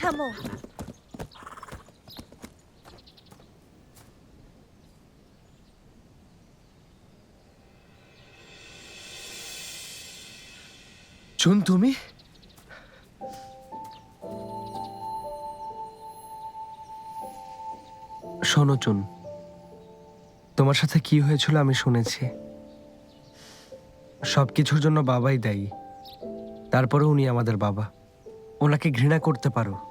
থামো। চুন তুমি? শোনো চুন, তোমার সাথে কি হয়েছিল আমি শুনেছি। সব কিছুর জন্য বাবাই দায়ী তারপরে উনি আমাদের বাবা। ওনাকে ঘৃণা করতে পারো।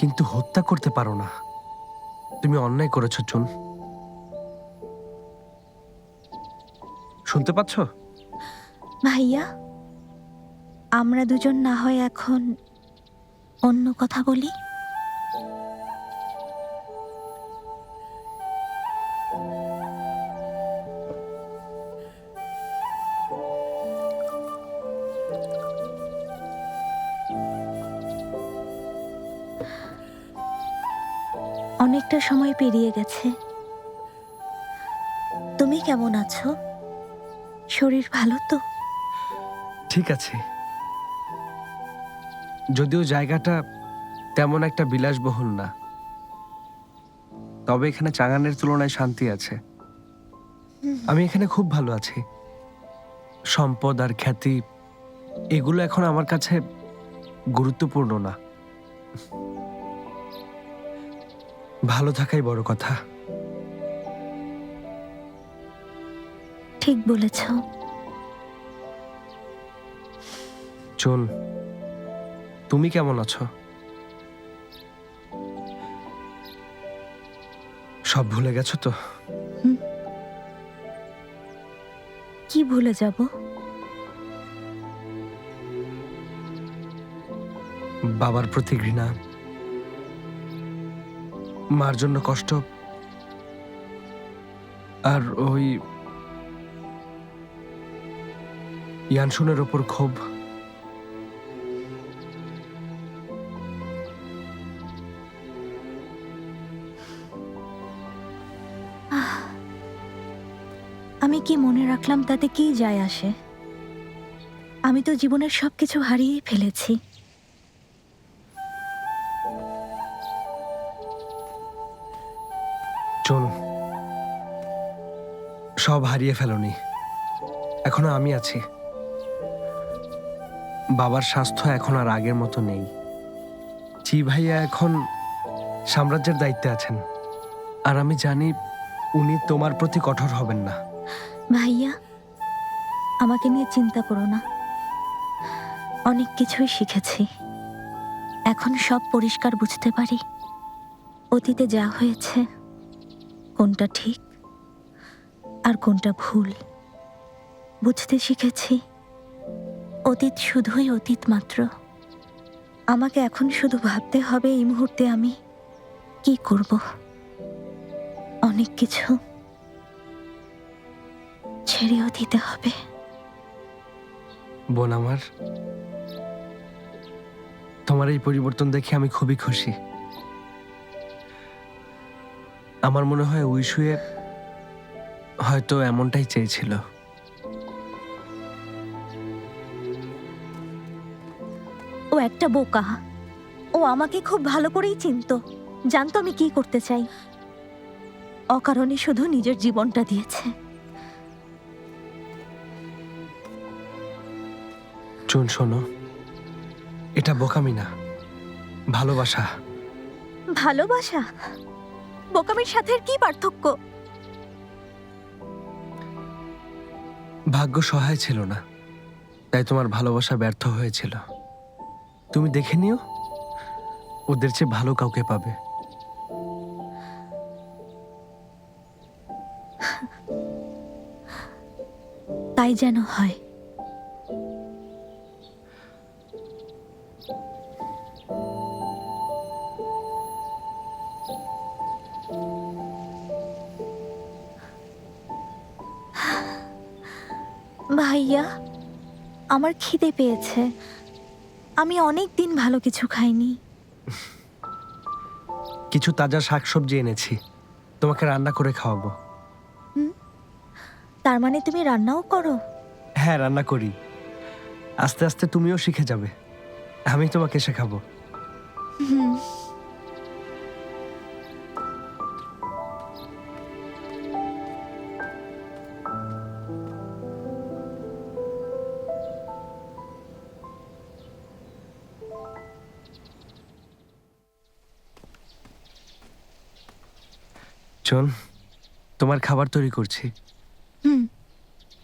কিন্তু হত্যা করতে পারো না। তুমি অন্যায় করেছ, চুন। শুনতে পাচ্ছ? ভাইয়া, আমরা দুজন না হয় এখন অন্য কথা বলি? অনেকটা সময় পেরিয়ে গেছে। তুমি কেমন আছো? শরীর ভালো তো? ঠিক আছে। যদিও জায়গাটা তেমন একটা বিলাসবহুল না তবে এখানে চাঙানের তুলনায় শান্তি আছে। আমি এখানে খুব ভালো আছি। সম্পদ আর খ্যাতি এগুলো এখন আমার কাছে গুরুত্বপূর্ণ না। ভালো থাকাই বড় কথা। ঠিক বলেছ। চুন তুমি কেমন আছো? সব ভুলে গেছো তো? কি ভুলে যাব? বাবার প্রতি ঘৃণা। মার জন্য কষ্ট আর ওই ইয়ানসুনের ওপর ক্ষোভ। আমি কি মনে রাখলাম তাতে কি যায় আসে? আমি তো জীবনের সবকিছু হারিয়ে ফেলেছি। সব হারিয়ে ফেলনি। এখনও আমি আছি। বাবার স্বাস্থ্য এখন আর আগের মতো নেই। চি ভাইয়া এখন সাম্রাজ্যের দায়িত্বে আছেন। আর আমি জানি উনি তোমার প্রতি কঠোর হবেন না। ভাইয়া, আমাকে নিয়ে চিন্তা করো না। অনেক কিছুই শিখেছি। এখন সব পরিষ্কার বুঝতে পারি। অতীতে যা হয়েছে, কোনটা ঠিক আর কোনটা ভুল? বুঝতে শিখেছি। অতীত শুধুই অতীত মাত্র। আমাকে এখন শুধু ভাবতে হবে এই মুহূর্তে আমি কি করব? অনেক কিছু ছেড়েও দিতে হবে। বোন আমার, তোমার এই পরিবর্তন দেখে আমি খুবই খুশি। আমার মনে হয় উইশুয়ে হয়তো এমনটাই চেয়েছিল। ও একটা বোকা। ও আমাকে খুব ভালো করেই চিনত। জানতো আমি কি করতে চাই। অকারণে শুধু নিজের জীবনটা দিয়েছে। চুন শোনো। এটা বোকামি না। ভালোবাসা। ভালোবাসা? বোকামির সাথে কি পার্থক্য? ভাগ্য সহায় ছিল না। তাই তোমার ভালোবাসা ব্যর্থ হয়েছিল। তুমি দেখে নিও, ওদের চেয়ে ভালো কাউকে পাবে। তাই যেন হয়। ভাইয়া আমার খিদে পেয়েছে। আমি অনেক দিন ভালো কিছু খাইনি। কিছু তাজা শাকসবজি এনেছি। তোমাকে রান্না করে খাওয়াবো। তার মানে তুমি রান্নাও করো? হ্যাঁ রান্না করি। আস্তে আস্তে তুমিও শিখে যাবে। আমি তোমাকে শেখাবো। হুম। চল তোমার খাবার তৈরি করছি। হুম।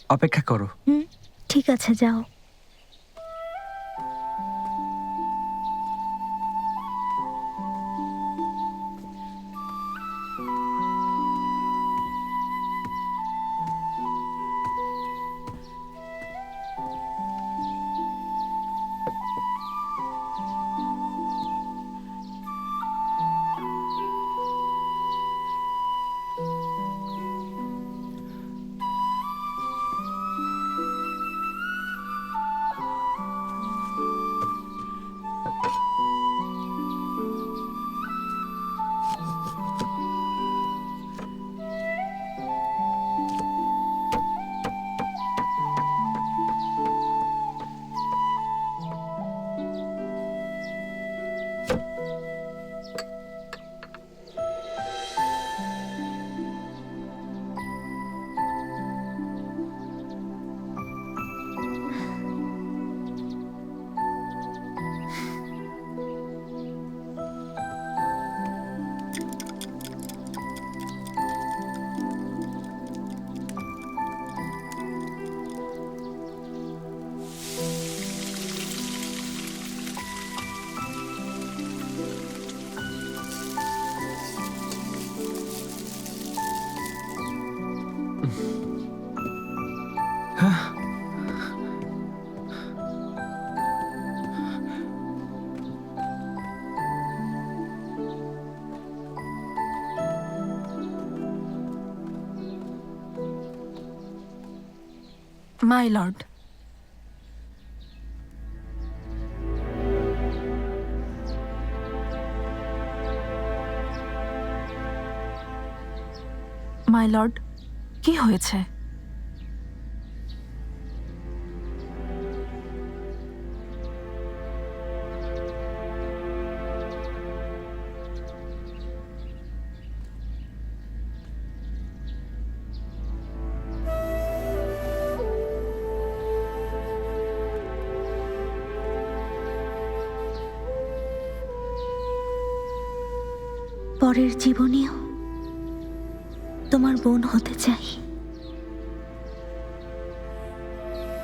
অপেক্ষা করো। হুম ঠিক আছে যাও। My lord. মাই লর্ড কি হয়েছে? পরের জীবনেও তোমার বোন হতে চাই।